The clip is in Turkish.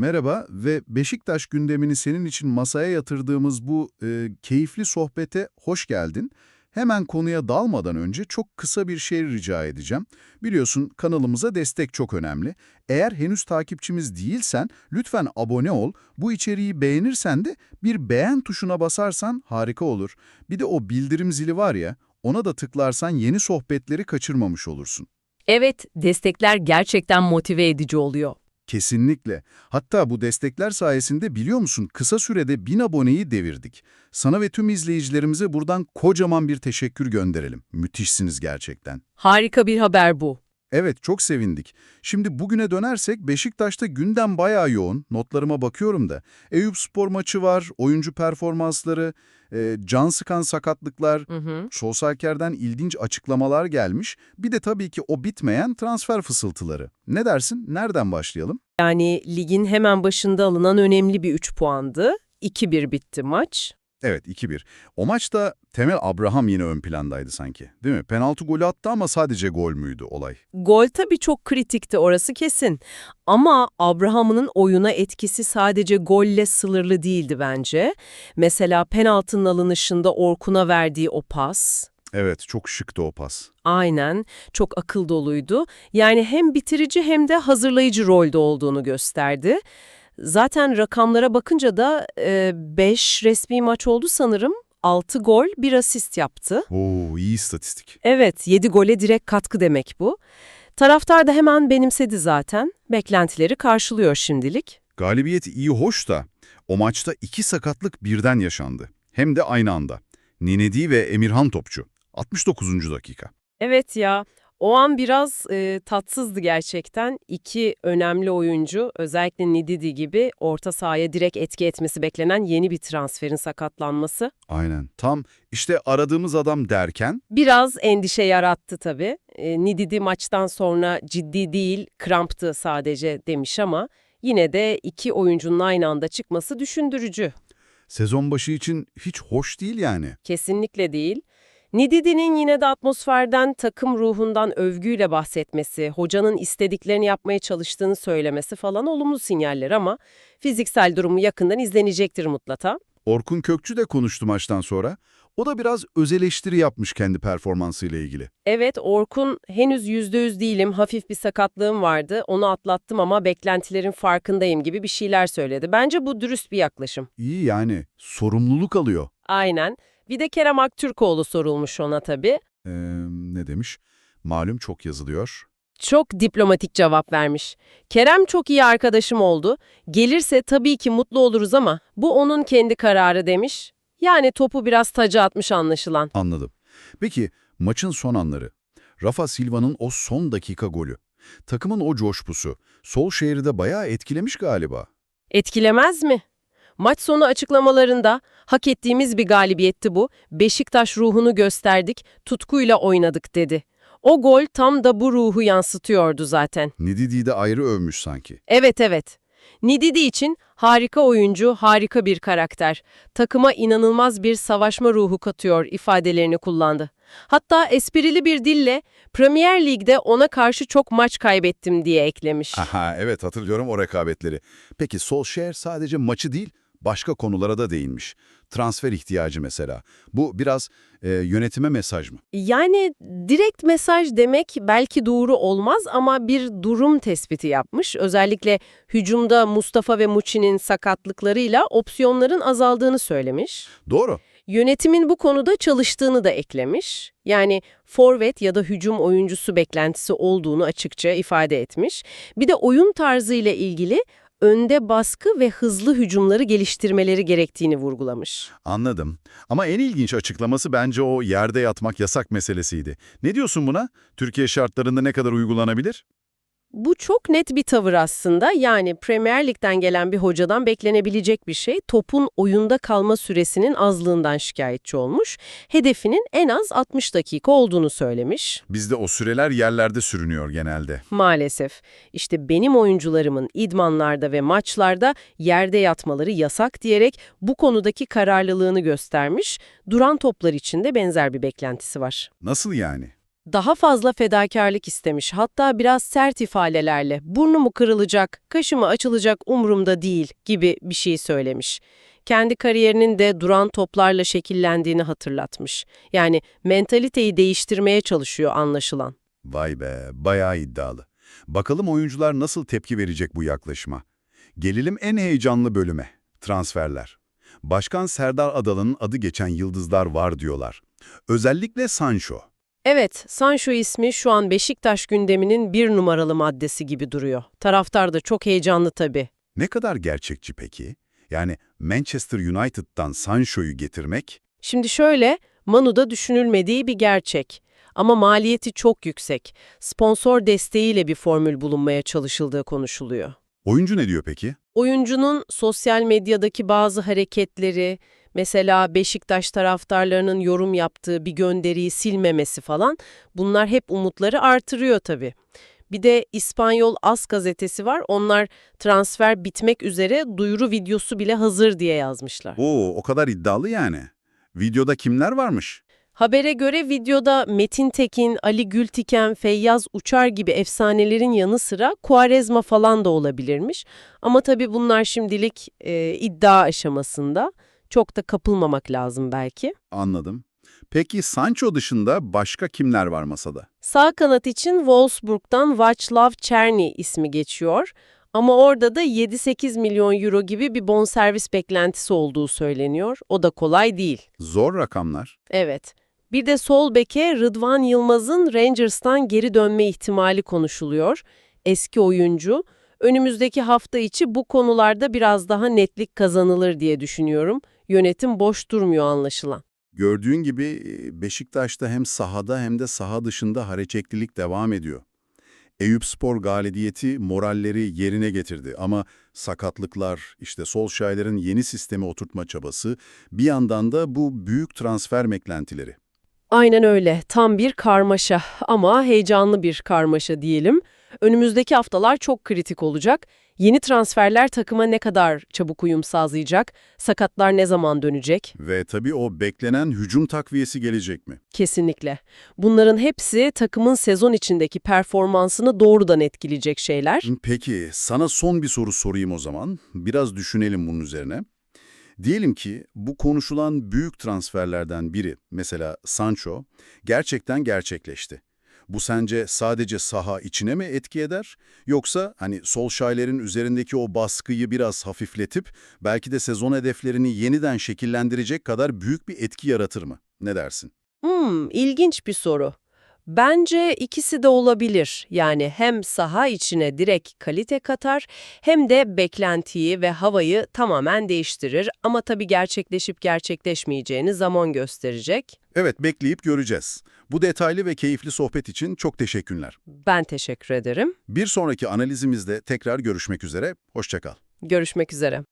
Merhaba ve Beşiktaş gündemini senin için masaya yatırdığımız bu e, keyifli sohbete hoş geldin. Hemen konuya dalmadan önce çok kısa bir şey rica edeceğim. Biliyorsun kanalımıza destek çok önemli. Eğer henüz takipçimiz değilsen lütfen abone ol. Bu içeriği beğenirsen de bir beğen tuşuna basarsan harika olur. Bir de o bildirim zili var ya, ona da tıklarsan yeni sohbetleri kaçırmamış olursun. Evet, destekler gerçekten motive edici oluyor. Kesinlikle. Hatta bu destekler sayesinde biliyor musun kısa sürede 1000 aboneyi devirdik. Sana ve tüm izleyicilerimize buradan kocaman bir teşekkür gönderelim. Müthişsiniz gerçekten. Harika bir haber bu. Evet çok sevindik. Şimdi bugüne dönersek Beşiktaş'ta gündem bayağı yoğun. Notlarıma bakıyorum da. Eyüp Spor maçı var, oyuncu performansları, e, can sıkan sakatlıklar, Hı hı. Solskjaer'den ilginç açıklamalar gelmiş. Bir de tabii ki o bitmeyen transfer fısıltıları. Ne dersin? Nereden başlayalım? Yani ligin hemen başında alınan önemli bir 3 puandı. 2-1 bitti maç. Evet 2-1. O maçta Temel Abraham yine ön plandaydı sanki. Değil mi? Penaltı golü attı ama sadece gol müydü olay? Gol tabii çok kritikti orası kesin. Ama Abraham'ın oyuna etkisi sadece golle sınırlı değildi bence. Mesela penaltının alınışında Orkun'a verdiği o pas. Evet çok şıktı o pas. Aynen, çok akıl doluydu. Yani hem bitirici hem de hazırlayıcı rolde olduğunu gösterdi. Zaten rakamlara bakınca da 5 resmi maç oldu sanırım. 6 gol, 1 asist yaptı. Oo iyi istatistik. Evet, 7 gole direkt katkı demek bu. Taraftar da hemen benimsedi zaten. Beklentileri karşılıyor şimdilik. Galibiyet iyi hoş da o maçta iki sakatlık birden yaşandı. Hem de aynı anda. Ninedi ve Emirhan Topçu. 69. dakika. Evet ya, o an biraz e, tatsızdı gerçekten. İki önemli oyuncu, özellikle Nididi gibi orta sahaya direkt etki etmesi beklenen yeni bir transferin sakatlanması Aynen. Tam işte aradığımız adam derken biraz endişe yarattı tabii. E, Nididi maçtan sonra ciddi değil, kramptı sadece demiş ama yine de iki oyuncunun aynı anda çıkması düşündürücü. sezon başı için hiç hoş değil yani. Kesinlikle değil. Nididi'nin yine de atmosferden, takım ruhundan övgüyle bahsetmesi, hocanın istediklerini yapmaya çalıştığını söylemesi falan olumlu sinyaller ama fiziksel durumu yakından izlenecektir mutlaka. Orkun Kökçü de konuştu maçtan sonra. O da biraz öz eleştiri yapmış kendi performansıyla ilgili. Evet, Orkun henüz yüzde yüz değilim, hafif bir sakatlığım vardı, onu atlattım ama beklentilerin farkındayım gibi bir şeyler söyledi. Bence bu dürüst bir yaklaşım. İyi yani. Sorumluluk alıyor. Aynen. Bir de Kerem Aktürkoğlu sorulmuş ona tabii. Ee, ne demiş? Malum çok yazılıyor. Çok diplomatik cevap vermiş. Kerem çok iyi arkadaşım oldu. Gelirse tabii ki mutlu oluruz ama bu onun kendi kararı demiş. Yani topu biraz taca atmış anlaşılan. Anladım. Peki maçın son anları. Rafa Silva'nın o son dakika golü. Takımın o coşkusu. Sol şehri bayağı etkilemiş galiba. Etkilemez mi? Maç sonu açıklamalarında hak ettiğimiz bir galibiyetti bu. Beşiktaş ruhunu gösterdik, tutkuyla oynadık dedi. O gol tam da bu ruhu yansıtıyordu zaten. Nididi'yi de ayrı övmüş sanki. Evet evet. Nididi için harika oyuncu, harika bir karakter. Takıma inanılmaz bir savaşma ruhu katıyor ifadelerini kullandı. Hatta esprili bir dille Premier Lig'de ona karşı çok maç kaybettim diye eklemiş. Aha evet hatırlıyorum o rekabetleri. Peki Solskjaer sadece maçı değil başka konulara da değinmiş. Transfer ihtiyacı mesela. Bu biraz e, yönetime mesaj mı? Yani direkt mesaj demek belki doğru olmaz ama bir durum tespiti yapmış. Özellikle hücumda Mustafa ve Muçi'nin sakatlıklarıyla opsiyonların azaldığını söylemiş. Doğru. Yönetimin bu konuda çalıştığını da eklemiş. Yani forvet ya da hücum oyuncusu beklentisi olduğunu açıkça ifade etmiş. Bir de oyun tarzı ile ilgili önde baskı ve hızlı hücumları geliştirmeleri gerektiğini vurgulamış. Anladım. Ama en ilginç açıklaması bence o yerde yatmak yasak meselesiydi. Ne diyorsun buna? Türkiye şartlarında ne kadar uygulanabilir? Bu çok net bir tavır aslında. Yani Premier Lig'den gelen bir hocadan beklenebilecek bir şey. Topun oyunda kalma süresinin azlığından şikayetçi olmuş. Hedefinin en az 60 dakika olduğunu söylemiş. Bizde o süreler yerlerde sürünüyor genelde. Maalesef. İşte benim oyuncularımın idmanlarda ve maçlarda yerde yatmaları yasak diyerek bu konudaki kararlılığını göstermiş. Duran toplar için de benzer bir beklentisi var. Nasıl yani? Daha fazla fedakarlık istemiş, hatta biraz sert ifadelerle burnumu kırılacak, kaşımı açılacak umurumda değil gibi bir şey söylemiş. Kendi kariyerinin de duran toplarla şekillendiğini hatırlatmış. Yani mentaliteyi değiştirmeye çalışıyor anlaşılan. Vay be, bayağı iddialı. Bakalım oyuncular nasıl tepki verecek bu yaklaşıma. Gelelim en heyecanlı bölüme, transferler. Başkan Serdar Adalı'nın adı geçen yıldızlar var diyorlar. Özellikle Sancho. Evet, Sancho ismi şu an Beşiktaş gündeminin bir numaralı maddesi gibi duruyor. Taraftar da çok heyecanlı tabii. Ne kadar gerçekçi peki? Yani Manchester United'dan Sancho'yu getirmek, Şimdi şöyle, Manu'da düşünülmediği bir gerçek. Ama maliyeti çok yüksek. Sponsor desteğiyle bir formül bulunmaya çalışıldığı konuşuluyor. oyuncu ne diyor peki? Oyuncunun sosyal medyadaki bazı hareketleri, mesela Beşiktaş taraftarlarının yorum yaptığı bir gönderiyi silmemesi falan, bunlar hep umutları artırıyor tabii. Bir de İspanyol As gazetesi var, onlar transfer bitmek üzere duyuru videosu bile hazır diye yazmışlar. Oo, o kadar iddialı yani. Videoda kimler varmış? Habere göre videoda Metin Tekin, Ali Gültiken, Feyyaz Uçar gibi efsanelerin yanı sıra Kuarezma falan da olabilirmiş. Ama tabii bunlar şimdilik e, iddia aşamasında. Çok da kapılmamak lazım belki. Anladım. Peki Sancho dışında başka kimler var masada? Sağ kanat için Wolfsburg'dan Václav Czerny ismi geçiyor. Ama orada da 7-8 milyon euro gibi bir bonservis beklentisi olduğu söyleniyor. O da kolay değil. Zor rakamlar. Evet. Bir de sol beke Rıdvan Yılmaz'ın Rangers'tan geri dönme ihtimali konuşuluyor. Eski oyuncu. Önümüzdeki hafta içi bu konularda biraz daha netlik kazanılır diye düşünüyorum. Yönetim boş durmuyor anlaşılan. Gördüğün gibi Beşiktaş'ta hem sahada hem de saha dışında hareketlilik devam ediyor. Eyüpspor galibiyeti moralleri yerine getirdi ama sakatlıklar, işte Solskjaer'in yeni sistemi oturtma çabası, bir yandan da bu büyük transfer beklentileri. Aynen öyle. Tam bir karmaşa ama heyecanlı bir karmaşa diyelim. Önümüzdeki haftalar çok kritik olacak. Yeni transferler takıma ne kadar çabuk uyum sağlayacak? Sakatlar ne zaman dönecek? Ve tabii o beklenen hücum takviyesi gelecek mi? Kesinlikle. Bunların hepsi takımın sezon içindeki performansını doğrudan etkileyecek şeyler. Peki, sana son bir soru sorayım o zaman. Biraz düşünelim bunun üzerine. Diyelim ki bu konuşulan büyük transferlerden biri, mesela Sancho, gerçekten gerçekleşti. Bu sence sadece saha içine mi etki eder? Yoksa hani Solskjaer'in üzerindeki o baskıyı biraz hafifletip belki de sezon hedeflerini yeniden şekillendirecek kadar büyük bir etki yaratır mı? Ne dersin? Hmm, ilginç bir soru. Bence ikisi de olabilir. Yani hem saha içine direkt kalite katar hem de beklentiyi ve havayı tamamen değiştirir. Ama tabii gerçekleşip gerçekleşmeyeceğini zaman gösterecek. Evet, bekleyip göreceğiz. Bu detaylı ve keyifli sohbet için çok teşekkürler. Ben teşekkür ederim. Bir sonraki analizimizde tekrar görüşmek üzere, hoşça kal. Görüşmek üzere.